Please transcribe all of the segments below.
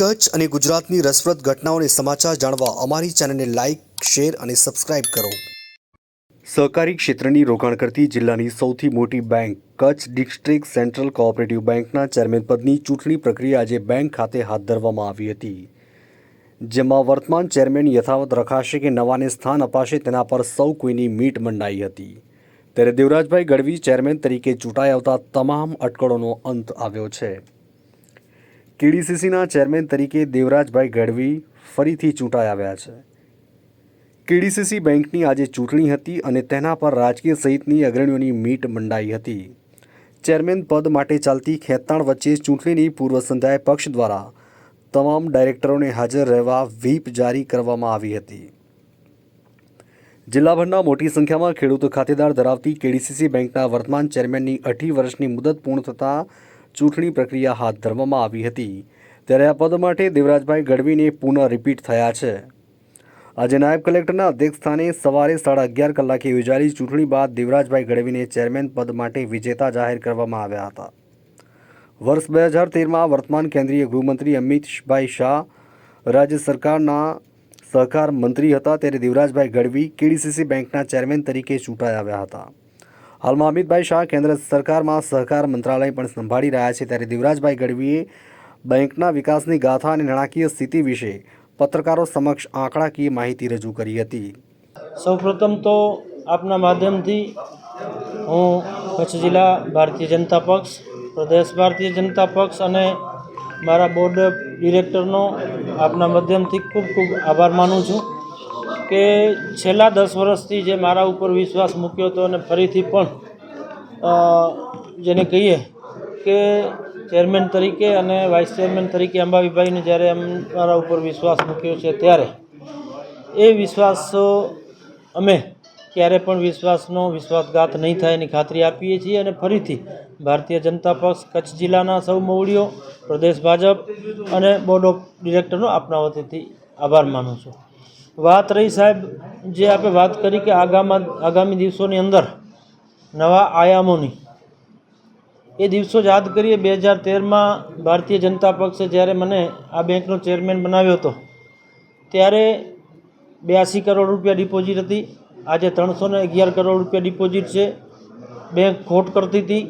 કચ્છ અને ગુજરાતની રસપ્રદ ઘટનાઓને સમાચાર જાણવા અમારી ચેનલને લાઇક શેર અને સબસ્ક્રાઇબ કરો. સહકારી ક્ષેત્રની રોકાણ કરતી જિલ્લાની સૌથી મોટી bank Kutch district central cooperative બેંકના ચેરમેન પદની ચૂંટણી પ્રક્રિયા આજે બેંક ખાતે હાથ ધરવામાં આવી હતી. જેમાં વર્તમાન ચેરમેન યથાવત રખાશે કે નવાને સ્થાન અપાશે તેના પર સૌ કોઈની મીટ મંડાઈ હતી. ત્યારે દેવરાજભાઈ ગઢવી ચેરમેન તરીકે ચૂંટાઈ આવતા તમામ અટકળોનો અંત આવ્યો છે. કેડીસીસીના ચેરમેન તરીકે દેવરાજભાઈ ગઢવી ફરીથી ચૂંટાઈ આવ્યા છે. કેડીસીસી બેંકની આજે ચૂંટણી હતી અને તેના પર રાજકીય સહિતની અગ્રણીઓની મીટ મંડાઈ હતી. ચેરમેન પદ માટે ચાલતી ખેંચાણ વચ્ચે ચૂંટણીની પૂર્વ સંધ્યાએ પક્ષ દ્વારા તમામ ડાયરેક્ટરોને હાજર રહેવા વ્હીપ જારી કરવામાં આવી હતી. જિલ્લાભરના મોટી સંખ્યામાં ખેડૂત ખાતેદાર ધરાવતી કેડીસીસી બેંકના વર્તમાન ચેરમેનની અઢી વર્ષની મુદત પૂર્ણ થતાં ચૂંટણી પ્રક્રિયા હાથ ધરવામાં આવી હતી. ત્યારે આ પદ માટે દેવરાજભાઈ ગઢવીને પુનઃ રિપીટ થયા છે. આજે નાયબ કલેક્ટરના અધ્યક્ષસ્થાને સવારે સાડા અગિયાર કલાકે યોજાયેલી ચૂંટણી બાદ દેવરાજભાઈ ગઢવીને ચેરમેન પદ માટે વિજેતા જાહેર કરવામાં આવ્યા હતા. વર્ષ બે હજાર તેરમાં વર્તમાન કેન્દ્રીય ગૃહમંત્રી અમિતભાઈ શાહ રાજ્ય સરકારના સહકાર મંત્રી હતા ત્યારે દેવરાજભાઈ ગઢવી કેડીસીસી બેંકના ચેરમેન તરીકે ચૂંટાઈ આવ્યા હતા. હાલમાં અમિતભાઈ શાહ કેન્દ્ર સરકારમાં સહકાર મંત્રાલય પણ સંભાળી રહ્યા છે ત્યારે દેવરાજભાઈ ગઢવીએ બેંકના વિકાસની ગાથા અને નાણાકીય સ્થિતિ વિશે પત્રકારો સમક્ષ આંકડાકીય માહિતી રજૂ કરી હતી. સૌપ્રથમ તો આપના માધ્યમથી હું કચ્છ જિલ્લા ભારતીય જનતા પક્ષ, પ્રદેશ ભારતીય જનતા પક્ષ અને મારા બોર્ડ ડિરેક્ટરનો આપના માધ્યમથી ખૂબ ખૂબ આભાર માનું છું. કે છેલ્લા દસ વર્ષથી જે મારા ઉપર વિશ્વાસ મૂક્યો હતો અને ફરીથી પણ જેને કહીએ કે ચેરમેન તરીકે અને વાઇસ ચેરમેન તરીકે અંબાવીભાઈને જ્યારે એમ મારા ઉપર વિશ્વાસ મૂક્યો છે ત્યારે, એ વિશ્વાસ અમે ક્યારે પણ વિશ્વાસનો વિશ્વાસઘાત નહીં થાય એની ખાતરી આપીએ છીએ અને ફરીથી ભારતીય જનતા પક્ષ, કચ્છ જિલ્લાના સૌ મોવડીઓ, પ્રદેશ ભાજપ અને બોર્ડ ઓફ ડિરેક્ટરનો આપના વતીથી આભાર માનું છું. વાત રહી સાહેબ, જે આપણે વાત કરી કે આગામાં, આગામી દિવસોની અંદર નવા આયામોની. એ દિવસો યાદ કરીએ, બે હજાર તેરમાં ભારતીય જનતા પક્ષે જ્યારે મને આ બેંકનો ચેરમેન બનાવ્યો હતો, ત્યારે બ્યાસી કરોડ રૂપિયા ડિપોઝિટ હતી. આજે ત્રણસો ને અગિયાર કરોડ રૂપિયા ડિપોઝિટ છે. બેંક ખોટ કરતી હતી.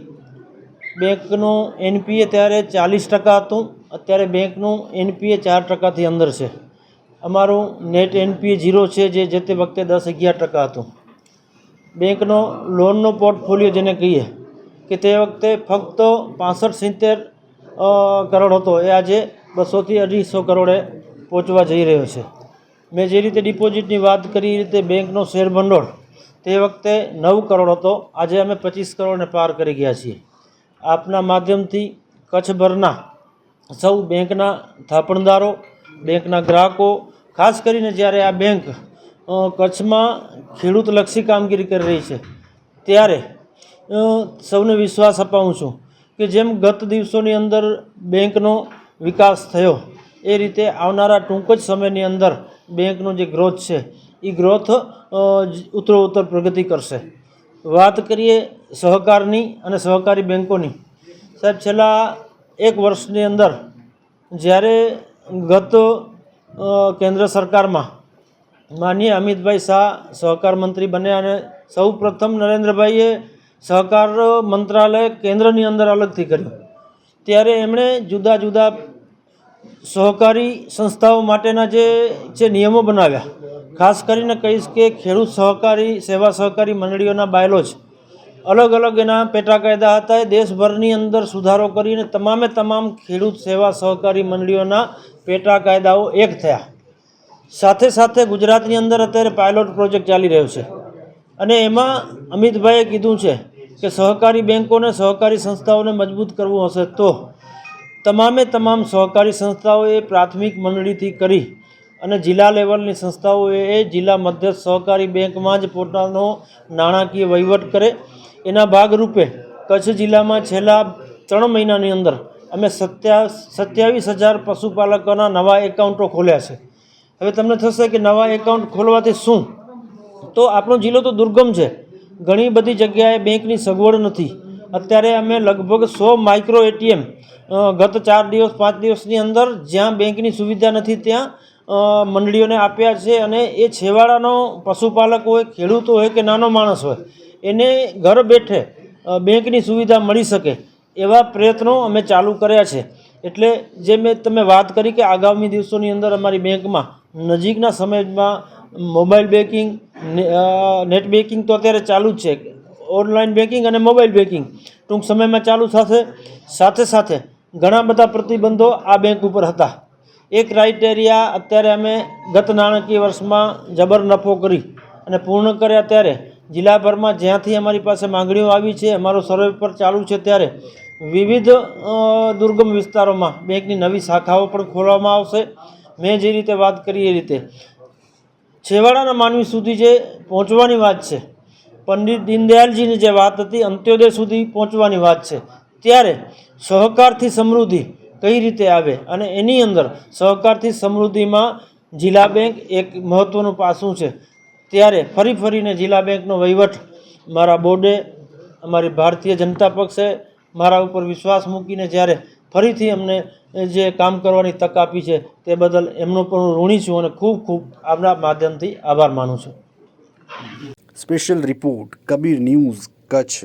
બેંકનું એનપીએ ત્યારે ચાલીસ ટકા હતું. અત્યારે બેંકનું એનપીએ ચાર ટકાથી અંદર છે. અમારું નેટ એનપીએ ઝીરો છે, જે જે તે વખતે દસ અગિયાર ટકા હતું. બેંકનો લોનનો પોર્ટફોલિયો જેને કહીએ, કે તે વખતે ફક્ત પાસઠ સિત્તેર કરોડ હતો. એ આજે બસોથી અઢીસો કરોડે પહોંચવા જઈ રહ્યો છે. મેં જે રીતે ડિપોઝિટની વાત કરી, એ રીતે બેંકનો શેર ભંડોળ તે વખતે નવ કરોડ હતો. આજે અમે પચીસ કરોડને પાર કરી ગયા છીએ. આપના માધ્યમથી કચ્છભરના સૌ બેંકના થાપણદારો, બેંકના ગ્રાહકો ખાસ કરીને જ્યારે આ બેંક કચ્છમાં ખેડૂતલક્ષી કામગીરી કરી રહી છે, ત્યારે સૌને વિશ્વાસ અપાવું છું કે જેમ ગત દિવસોની અંદર બેંકનો વિકાસ થયો, એ રીતે આવનારા ટૂંક જ સમયની અંદર બેંકનો જે ગ્રોથ છે એ ગ્રોથ ઉત્તરોત્તર પ્રગતિ કરશે. વાત કરીએ સહકારની અને સહકારી બેંકોની. સાહેબ, છેલ્લા એક વર્ષની અંદર જ્યારે ગત કેન્દ્ર સરકારમાં માનીય અમિતભાઈ શાહ સહકાર મંત્રી બન્યા અને સૌ પ્રથમ નરેન્દ્રભાઈએ સહકાર મંત્રાલય કેન્દ્રની અંદર અલગથી કર્યું. ત્યારે એમણે જુદા જુદા સહકારી સંસ્થાઓ માટેના જે જે નિયમો બનાવ્યા. ખાસ કરીને કહીશ કે ખેડૂત સહકારી, સેવા સહકારી મંડળીઓના બાયલોજ અલગ અલગ એના પેટા કાયદા હતા. એ દેશભરની અંદર સુધારો કરીને તમામે તમામ ખેડૂત સેવા સહકારી મંડળીઓના પેટા કાયદાઓ એક થયા. સાથે સાથે ગુજરાતની અંદર અત્યારે પાયલોટ પ્રોજેક્ટ ચાલી રહ્યો છે. અને એમાં અમિતભાઈએ કીધું છે કે સહકારી બેંકોને સહકારી સંસ્થાઓને મજબૂત કરવું હશે તો તમામે તમામ સહકારી સંસ્થાઓએ પ્રાથમિક મંડળીથી કરી અને જિલ્લા લેવલની સંસ્થાઓએ જિલ્લા મધ્ય સહકારી બેંકમાં જ પોતાનો નાણાકીય વહીવટ કરે એના ભાગરૂપે કચ્છ જિલ્લામાં છેલ્લા ત્રણ મહિનાની અંદર અમે સત્યા સત્યાવીસ હજાર પશુપાલકોના નવા એકાઉન્ટો ખોલ્યા છે. હવે તમને થશે કે નવા એકાઉન્ટ ખોલવાથી શું? તો આપણો જિલ્લો તો દુર્ગમ છે. ઘણી બધી જગ્યાએ બેંકની સગવડ નથી. અત્યારે અમે લગભગ સો માઇક્રો એટીએમ ગત ચાર દિવસ, પાંચ દિવસની અંદર જ્યાં બેંકની સુવિધા નથી ત્યાં મંડળીઓને આપ્યા છે અને એ છેવાડાનો પશુપાલક હોય, ખેડૂતો હોય કે નાનો માણસ હોય એને ઘર બેઠે બેંકની સુવિધા મળી શકે એવા પ્રયત્નો અમે ચાલુ કર્યા છે. એટલે જે મેં તમે વાત કરી કે આગામી દિવસોની અંદર અમારી બેંકમાં નજીકના સમયમાં મોબાઈલ બેન્કિંગ નેટ બેન્કિંગ તો અત્યારે ચાલુ જ છે. ઓનલાઈન બેન્કિંગ અને મોબાઈલ બેન્કિંગ ટૂંક સમયમાં ચાલુ થશે. સાથે સાથે ઘણા બધા પ્રતિબંધો આ બેંક ઉપર હતા. એ ક્રાઇટેરિયા અત્યારે અમે ગત નાણાકીય વર્ષમાં જબર નફો કરી અને પૂર્ણ કર્યા ત્યારે જિલ્લાભરમાં જ્યાંથી અમારી પાસે માંગણીઓ આવી છે, અમારો સર્વે પર ચાલુ છે ત્યારે વિવિધ દુર્ગમ વિસ્તારોમાં બેંકની નવી શાખાઓ પણ ખોલવામાં આવશે. મેં જે રીતે વાત કરી એ રીતે. છેવાડાના માનવી સુધી જે પહોંચવાની વાત છે, પંડિત દીનદયાલજીની જે વાત હતી, અંત્યોદય સુધી પહોંચવાની વાત છે, ત્યારે સહકારથી સમૃદ્ધિ કઈ રીતે આવે અને એની અંદર સહકારથી સમૃદ્ધિમાં જિલ્લા બેંક એક મહત્ત્વનું પાસું છે. ત્યારે ફરી ફરીને જિલ્લા બેંકનો વહીવટ મારા બોર્ડે, અમારી ભારતીય જનતા પક્ષે મારા ઉપર વિશ્વાસ મૂકીને જ્યારે ફરીથી અમને જે કામ કરવાની તક આપી છે તે બદલ એમનો પણ હું ઋણી છું અને ખૂબ ખૂબ આપણા માધ્યમથી આભાર માનું છું. Special report Kabir news Kutch